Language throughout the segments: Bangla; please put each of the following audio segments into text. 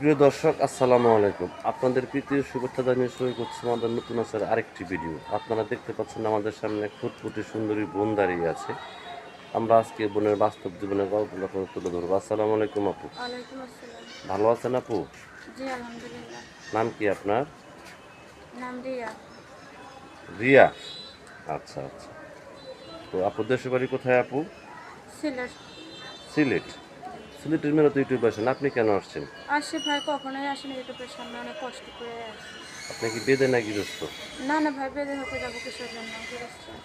প্রিয় দর্শক আসসালামু আলাইকুম। আপনাদের প্রীতীয় শুভেচ্ছা জানিয়ে শুরু করছি আমাদের নতুন আসার আরেকটি ভিডিও। আপনারা দেখতে পাচ্ছেন আমাদের সামনে ফুটফুটে সুন্দরী বোন দাঁড়িয়ে আছে। আমরা আজকে বোনের বাস্তব জীবনের গল্পগুলো আপনাদের তুলে ধরবো। আসসালামু আলাইকুম আপু। ভালো আছেন আপু? নাম কি আপনার? রিয়া। রিয়া? আচ্ছা আচ্ছা। তো আপু দেশের বাড়ি কোথায় আপু? সিলেট। সিলেট। সিলেটের মেয়ে তো ইউটিউব আসেন আপনি কেন আসছেন? আসি ভাই কখনোই আসেনি ইউটিউবের সামনে অনেক কষ্ট করে আপনি কি বেদে নাকি গৃহস্থ না না ভাই বেঁধে হতে যাব কিসের জন্য।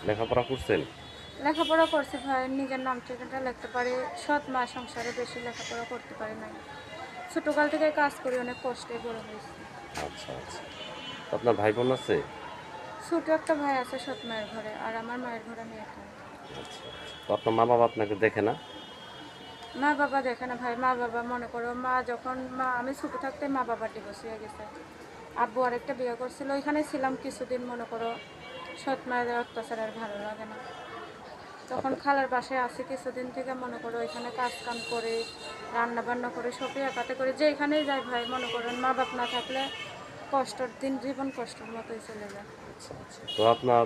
লেখাপড়া করছেন? লেখাপড়া করছি ভাই নিজের নাম ঠিকানাটা লিখতে পারি। সৎ মা সংসারে বেশি লেখাপড়া করতে পারি নাই। ছোটোকাল থেকে কাজ করি অনেক কষ্টে বড় হয়েছি। আচ্ছা আচ্ছা। আপনার ভাই বোন আছে? ছোট একটা ভাই আছে সৎ মায়ের ঘরে আর আমার মায়ের ঘরে আমি একা। আচ্ছা তো আপনার মা বাবা আপনাকে দেখে না? মা বাবা দেখে না ভাই মা বাবা মনে করো মা যখন মা আমি ছোটো থাকতে মা বাবা ডিভোর্স হয়ে গেছে। আব্বু আরেকটা বিয়ে করছিল ওইখানে ছিলাম কিছুদিন মনে করো সৎ মায়ের অত্যাচার আর ভালো লাগে না। তখন খালার বাসায় আসি কিছুদিন থেকে মনে করো ওইখানে কাজ কাম করে রান্না বান্না করে সবই একাতে করে যে এখানেই যাই ভাই মনে করেন মা বাপ না থাকলে কষ্টর দিন জীবন কষ্টের মতোই চলে যায়। আচ্ছা আচ্ছা। তো আপনার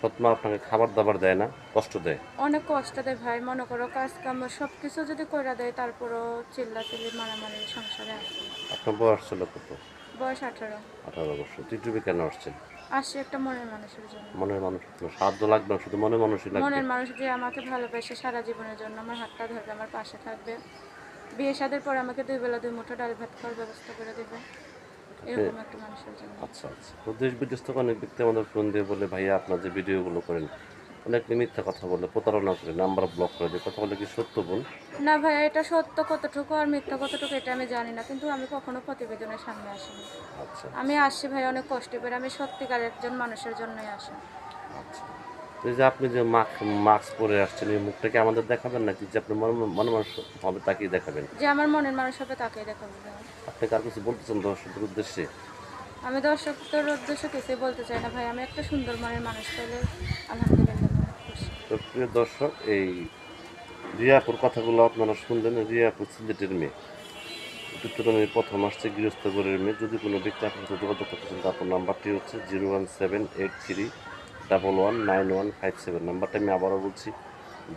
সৎমা আপনাকে খাবার দাবার দেয় না কষ্ট দেয়? অনেক কষ্ট দেয় ভাই মনে করো কাজ কাম সব কিছু যদি করে দেয় তারপরও চিল্লা চিল্লি মারামারি সংসারে আসে। আপনার বয়স ছিল কত? বয়স আঠারো। আঠারো বছর। ইউটিউবে কেন আসছেন? আসছে একটা মনের মানুষের জন্য। মনের মানুষ সাহায্য লাগবে শুধু মনের মানুষই লাগবে। মনের মানুষ যে আমাকে ভালোবাসে সারা জীবনের জন্য আমার হাতটা ধরবে আমার পাশে থাকবে। বিয়ে শাদের পর আমাকে দুই বেলা দুই মুঠো ডাল ভাত খাওয়ার ব্যবস্থা করে দেবে। আচ্ছা আচ্ছা। দেশ বিদেশ থেকে অনেক ব্যক্তি আমাদের ফোন দিয়ে বলে ভাইয়া আপনার যে ভিডিওগুলো করেন অনেক মিথ্যা কথা বলে প্রতারণা করে নাম্বার ব্লক করে দেয় কথা বলে কি সত্য বল? না ভাই এটা সত্য কতটুকু আর মিথ্যা কতটুকু এটা আমি জানি না কিন্তু আমি কখনো প্রতিবেদনের সামনে আসিনি। আচ্ছা। আমি আসছি ভাই অনেক কষ্ট করে আমি সত্যিকার একজন মানুষের জন্যই আসি। আচ্ছা। তো এই যে আপনি যে মাস্ক মাস্ক পরে আসছেন এই মুখটাকে আমাদের দেখাবেন নাকি? যে আপনি মনে মনে মানুষ হবে তাকেই দেখাবেন। যে আমার মনের মানুষ হবে তাকেই দেখাবেন আপনি কার কিছু বলতেছেন দর্শকদের উদ্দেশ্যে? আমি দর্শকদের উদ্দেশ্যে কিছুই বলতে চাই না ভাই। আমি একটা সুন্দর মনের মানুষ পেলে আলহামদুলিল্লাহ তো প্রিয় দর্শক এই রিয়াপুর কথাগুলো আপনারা শুনলেন। রিয়াপুর সিলেটের মেয়ে। উত্তরণের প্রথম আসছে গৃহস্থগরের মেয়ে। যদি কোনো ব্যক্তি আপনার সাথে যোগাযোগ করতে চান তারপর নাম্বারটি হচ্ছে zero one seven eight three double one nine one five seven. নাম্বারটা আমি আবারও বলছি,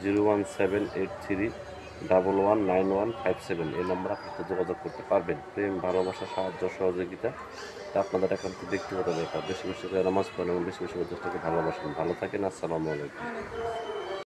zero one seven eight three double one nine one five seven. এই নাম্বার আপনি যোগাযোগ করতে পারবেন। প্রেম, ভালোবাসা, সাহায্য, সহযোগিতা, তা আপনাদের একান্ত ব্যক্তিগত ব্যাপার। বেশি বেশি করে নামাজ পড়েন এবং বেশি বেশি করে দেশটাকে ভালোবাসেন। ভালো থাকেন, আসসালামু আলাইকুম।